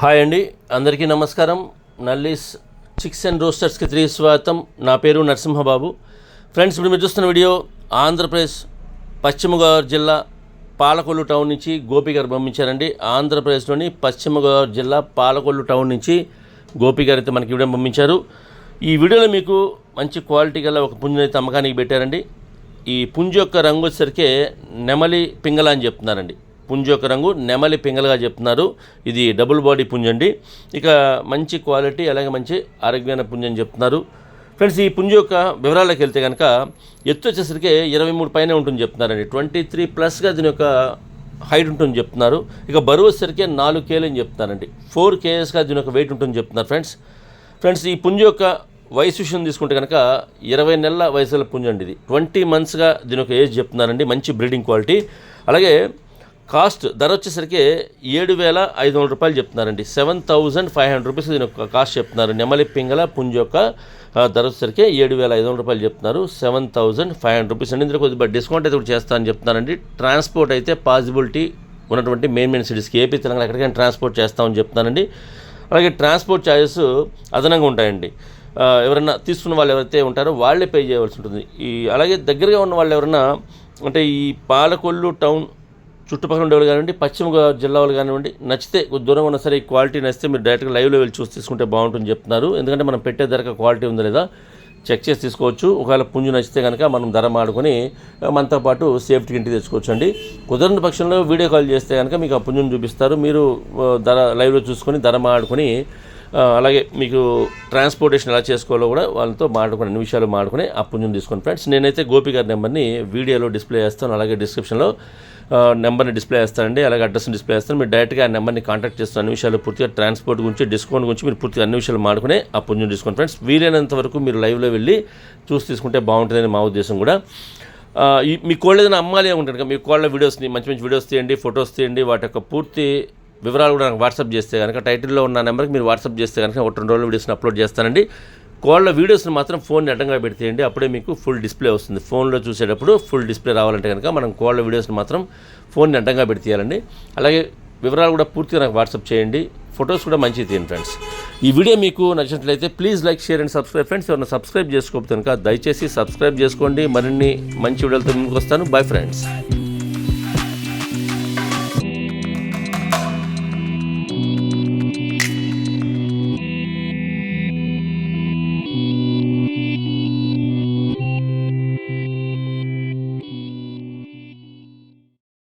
Hi అండి. అందరికీ నమస్కారం. నల్లీస్ చిక్స్ అండ్ రోస్టర్స్కి తిరిగి స్వాగతం. నా పేరు నరసింహబాబు. ఫ్రెండ్స్ ఇప్పుడు మీరు చూస్తున్న వీడియో ఆంధ్రప్రదేశ్ పశ్చిమ గోదావరి జిల్లా పాలకొల్లు టౌన్ నుంచి గోపి గారు పంపించారండి. ఆంధ్రప్రదేశ్లోని పశ్చిమ గోదావరి జిల్లా పాలకొల్లు టౌన్ నుంచి గోపి గారు అయితే మనకి వీడియో పంపించారు. ఈ వీడియోలో మీకు మంచి క్వాలిటీ గల ఒక పుంజుని అమ్మకానికి పెట్టారండి. ఈ పుంజు యొక్క రంగు వచ్చేసరికి నెమలి పింగళ అని చెప్తున్నారండి. పుంజ యొక్క రంగు నెమలి పింగలుగా చెప్తున్నారు. ఇది డబుల్ బాడీ పుంజు అండి. ఇక మంచి క్వాలిటీ అలాగే మంచి ఆరోగ్యమైన పుంజ అని చెప్తున్నారు. ఫ్రెండ్స్ ఈ పుంజ యొక్క వివరాలకు వెళ్తే కనుక ఎత్తు వచ్చేసరికి ఇరవై మూడు పైన ఉంటుంది చెప్తున్నారండి. ట్వంటీ త్రీ ప్లస్గా దీని యొక్క హైట్ ఉంటుంది చెప్తున్నారు. ఇక బరువు వచ్చేసరికి నాలుగు కేలు అని చెప్తున్నారండి. ఫోర్ కేఎస్గా దీని యొక్క వెయిట్ ఉంటుంది చెప్తున్నారు ఫ్రెండ్స్. ఫ్రెండ్స్ ఈ పుంజ యొక్క వయసు విషయం తీసుకుంటే కనుక ఇరవై నెలల వయసుల పుంజ అండి ఇది. ట్వంటీ మంత్స్గా దీని యొక్క ఏజ్ చెప్తున్నారండి. మంచి బ్రీడింగ్ క్వాలిటీ. అలాగే కాస్ట్ ధర వచ్చేసరికి ఏడు వేల ఐదు వందల రూపాయలు చెప్తున్నారండి. Seven thousand five hundred rupees దీని యొక్క కాస్ట్ చెప్తున్నారు. నెమలి పింగళ పుంజ యొక్క ధర వచ్చేసరికి ఏడు వేల ఐదు వందల రూపాయలు చెప్తున్నారు. Seven thousand five hundred rupees అండి. ఇందులో కొద్దిగా డిస్కౌంట్ అయితే కూడా చేస్తానని చెప్తున్నారండి. ట్రాన్స్పోర్ట్ అయితే పాసిబిలిటీ ఉన్నటువంటి మెయిన్ మెయిన్ సిటీస్కి ఏపీ తెలంగాణ ఎక్కడికైనా ట్రాన్స్పోర్ట్ చేస్తామని చెప్తున్నానండి అలాగే ట్రాన్స్పోర్ట్ ఛార్జెస్ అదనంగా ఉంటాయండి. ఎవరైనా తీసుకున్న వాళ్ళు ఎవరైతే ఉంటారో వాళ్ళే పే చేయవలసి ఉంటుంది. ఈ అలాగే దగ్గరగా ఉన్న వాళ్ళు ఎవరైనా అంటే ఈ పాలకొల్లు టౌన్ చుట్టుపక్కల ఉండేవాళ్ళు కానివ్వండి పశ్చిమ గోదావరి జిల్లా వాళ్ళు కానివ్వండి నచ్చితే దూరం ఉన్నా సరే ఈ క్వాలిటీ నచ్చితే మీరు డైరెక్ట్గా లైవ్లో వెళ్ళి చూసి తీసుకుంటే బాగుంటుంది చెప్తున్నారు. ఎందుకంటే మనం పెట్టే ధరకు క్వాలిటీ ఉందా లేదా చెక్ చేసి తీసుకోవచ్చు. ఒకవేళ పుంజు నచ్చితే కనుక మనం ధర మాడుకొని మనతో పాటు సేఫ్టీకి ఇంటికి తెచ్చుకోవచ్చు అండి. కుదరని పక్షంలో వీడియో కాల్ చేస్తే కనుక మీకు ఆ పుంజుని చూపిస్తారు. మీరు ధర లైవ్లో చూసుకొని ధర మాడుకొని అలాగే మీకు ట్రాన్స్పోర్టేషన్ ఎలా చేసుకోవాలో కూడా వాళ్ళతో మాట్లాడుకుని అన్ని విషయాలు మాట్లాడుకుని అప్పుడు పుంజుని తీసుకోండి ఫ్రెండ్స్ నేనైతే గోపి గారి నెంబర్ని వీడియోలో డిస్ప్లే చేస్తాను. అలాగే డిస్క్రిప్షన్లో నెంబర్ని డిస్ప్లే చేస్తానండి. అలాగే అడ్రస్ని డిస్ప్లే చేస్తాను. మీరు డైరెక్ట్గా ఆ నెంబర్ని కాంటాక్ట్ చేస్తాను అన్ని విషయాలు పూర్తిగా ట్రాన్స్పోర్ట్ గురించి డిస్కౌంట్ గురించి మీరు పూర్తిగా అన్ని విషయాలు మాడుకునే ఆ పుంజుని తీసుకోండి ఫ్రెండ్స్ వీలైనంత వరకు మీరు లైవ్లో వెళ్ళి చూసి తీసుకుంటే బాగుంటుందని మా ఉద్దేశం కూడా. మీ కోళ్ళు ఏదైనా అమ్మాలి ఉంటుంది కదా మీ కోళ్ళ వీడియోస్ని మంచి మంచి వీడియోస్ తీయండి ఫొటోస్ తీయండి వాటి యొక్క పూర్తి వివరాలు కూడా నాకు వాట్సాప్ చేస్తే కనుక టైటిల్లో ఉన్న నెంబర్కి మీరు వాట్సాప్ చేస్తే కనుక ఒక రెండు రోజులు వీడియోస్ని అప్లోడ్ చేస్తానండి. కోళ్ళ వీడియోస్ని మాత్రం ఫోన్ అడ్డంగా పెడితేయండి అప్పుడే మీకు ఫుల్ డిస్ప్లే వస్తుంది. ఫోన్లో చూసేటప్పుడు ఫుల్ డిస్ప్లే రావాలంటే కనుక మనం కోళ్ళ వీడియోస్ని మాత్రం ఫోన్ని అడ్డంగా పెడితేయాలండి. అలాగే వివరాలు కూడా పూర్తిగా నాకు వాట్సాప్ చేయండి. ఫొటోస్ కూడా మంచిది తీయండి ఫ్రెండ్స్. ఈ వీడియో మీకు నచ్చినట్లయితే please like share and subscribe. Friends ఎవరైనా సబ్స్క్రైబ్ చేసుకోకపోతే కనుక దయచేసి సబ్స్క్రైబ్ చేసుకోండి. మరిన్ని మంచి వీడియోలతో ముందుకు వస్తాను. Bye friends.